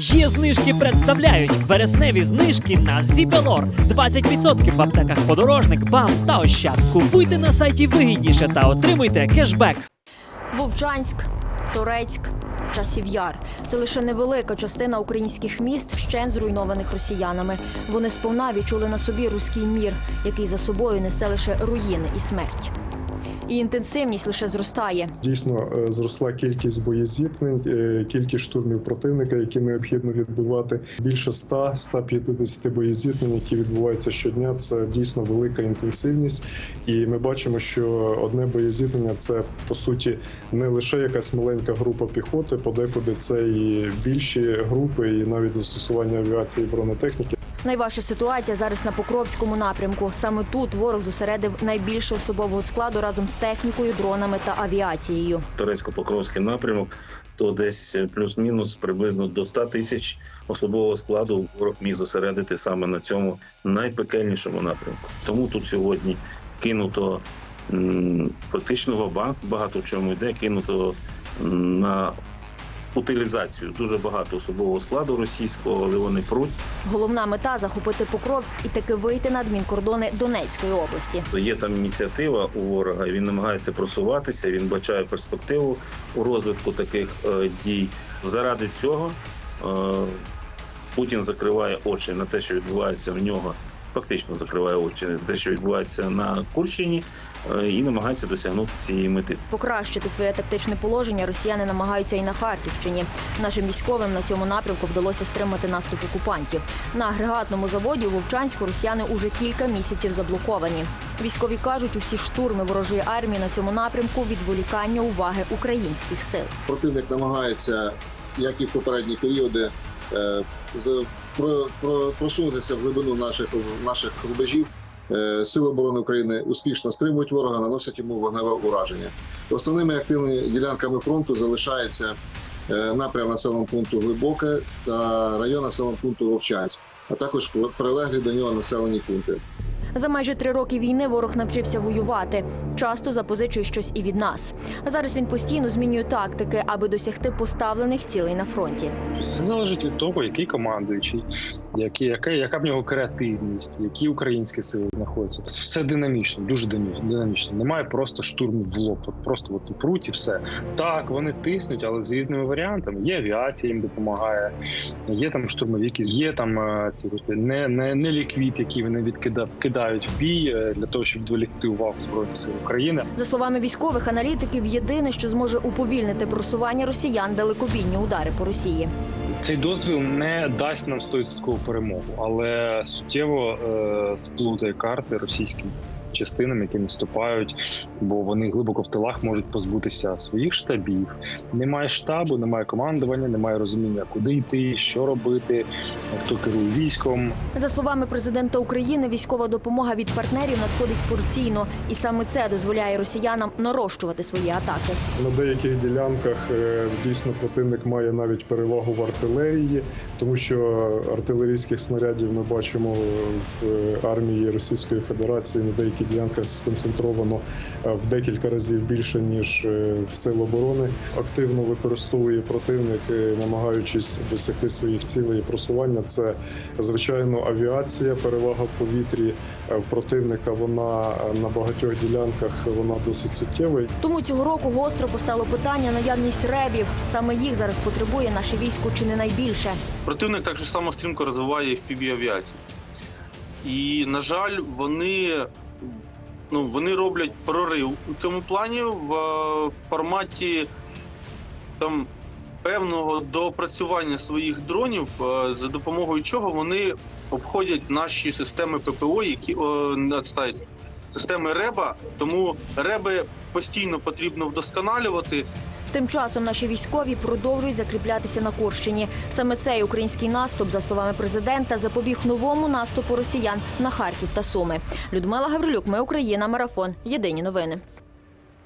Є знижки представляють вересневі знижки на Зібелор. 20% в аптеках подорожник, бам та ощад. Купуйте на сайті вигідніше та отримуйте кешбек. Вовчанськ, Торецьк, Часів Яр це лише невелика частина українських міст, вщент зруйнованих росіянами. Вони сповна відчули на собі руський мір, який за собою несе лише руїни і смерть. І інтенсивність лише зростає. Дійсно е, зросла кількість боєзіткнень, е, кількість штурмів противника, які необхідно відбивати. Більше 100-150 боєзіткнень, які відбуваються щодня. Це дійсно велика інтенсивність. І ми бачимо, що одне боєзіткнення це по суті не лише якась маленька група піхоти, подекуди це і більші групи, і навіть застосування авіації і бронетехніки. Найважча ситуація зараз на Покровському напрямку. Саме тут ворог зосередив найбільше особового складу разом з технікою, дронами та авіацією. Турецько-Покровський напрямок, то десь плюс-мінус приблизно до 100 тисяч особового складу ворог міг зосередити саме на цьому найпекельнішому напрямку. Тому тут сьогодні кинуто фактично ва-банк, багато в чому йде, кинуто на утилізацію дуже багато особового складу російського, але вони пруть. Головна мета захопити Покровськ і таки вийти на адмінкордони Донецької області. Є там ініціатива у ворога, він намагається просуватися. Він бачає перспективу у розвитку таких е, дій. Заради цього е, Путін закриває очі на те, що відбувається в нього. Фактично закриває очі на те, що відбувається на Курщині, е, і намагається досягнути цієї мети. Покращити своє тактичне положення росіяни намагаються і на Харківщині. Нашим військовим на цьому напрямку вдалося стримати наступ окупантів. На агрегатному заводі у Вовчанську росіяни уже кілька місяців заблоковані. Військові кажуть, усі штурми ворожої армії на цьому напрямку відволікання уваги українських сил. противник намагається, як і в попередні періоди, е, з- про- про- просунутися в глибину наших наших рубежів. Е, Сили оборони України успішно стримують ворога, наносять йому вогневе ураження. Основними активними ділянками фронту залишається е, напрям населеного пункту Глибоке та район населеного пункту Вовчанськ, а також прилеглі до нього населені пункти. За майже три роки війни ворог навчився воювати, часто запозичує щось і від нас. Зараз він постійно змінює тактики, аби досягти поставлених цілей на фронті. Все залежить від того, який командуючий, які, яка, яка в нього креативність, які українські сили знаходяться. Все динамічно, дуже динамічно. Немає просто штурмів в лоб. Просто от і пруть і все. Так, вони тиснуть, але з різними варіантами. Є авіація, їм допомагає, є там штурмові, які є там е, ці не, не, не ліквід, які вони відкидають кидають в бій е, для того, щоб відволікти увагу збройних сил України. За словами військових аналітиків, єдине, що зможе уповільнити просування росіян далекобійні удари по Росії. Цей дозвіл не дасть нам 100% перемогу, але суттєво е, сплутає карти російським частинам, які наступають, бо вони глибоко в тилах можуть позбутися своїх штабів. Немає штабу, немає командування, немає розуміння, куди йти, що робити, хто керує військом. За словами президента України, військова допомога від партнерів надходить порційно, і саме це дозволяє росіянам нарощувати свої атаки. На деяких ділянках е, дійсно противник має навіть перевагу в артилерії, тому що артилерійських снарядів ми бачимо в е, армії Російської Федерації на деяких ділянках сконцентровано е, в декілька разів більше ніж е, в сил оборони. Активно використовує противник, е, намагаючись досягти своїх цілей і просування. Це звичайно авіація, перевага в повітрі в противника. Вона на багатьох ділянках вона досить суттєва. Тому цього року гостро постало питання наявність ребів. Саме їх зараз потребує наше військо чи не найбільше. Противник так же само стрімко розвиває fpv авіацію. І, на жаль, вони, ну, вони роблять прорив у цьому плані в е, форматі там, певного доопрацювання своїх дронів, е, за допомогою чого вони обходять наші системи ППО, які відстають, системи РЕБа. Тому РЕБи постійно потрібно вдосконалювати. Тим часом наші військові продовжують закріплятися на Курщині. Саме цей український наступ, за словами президента, запобіг новому наступу росіян на Харків та Суми. Людмила Гаврилюк, ми Україна, марафон. Єдині новини.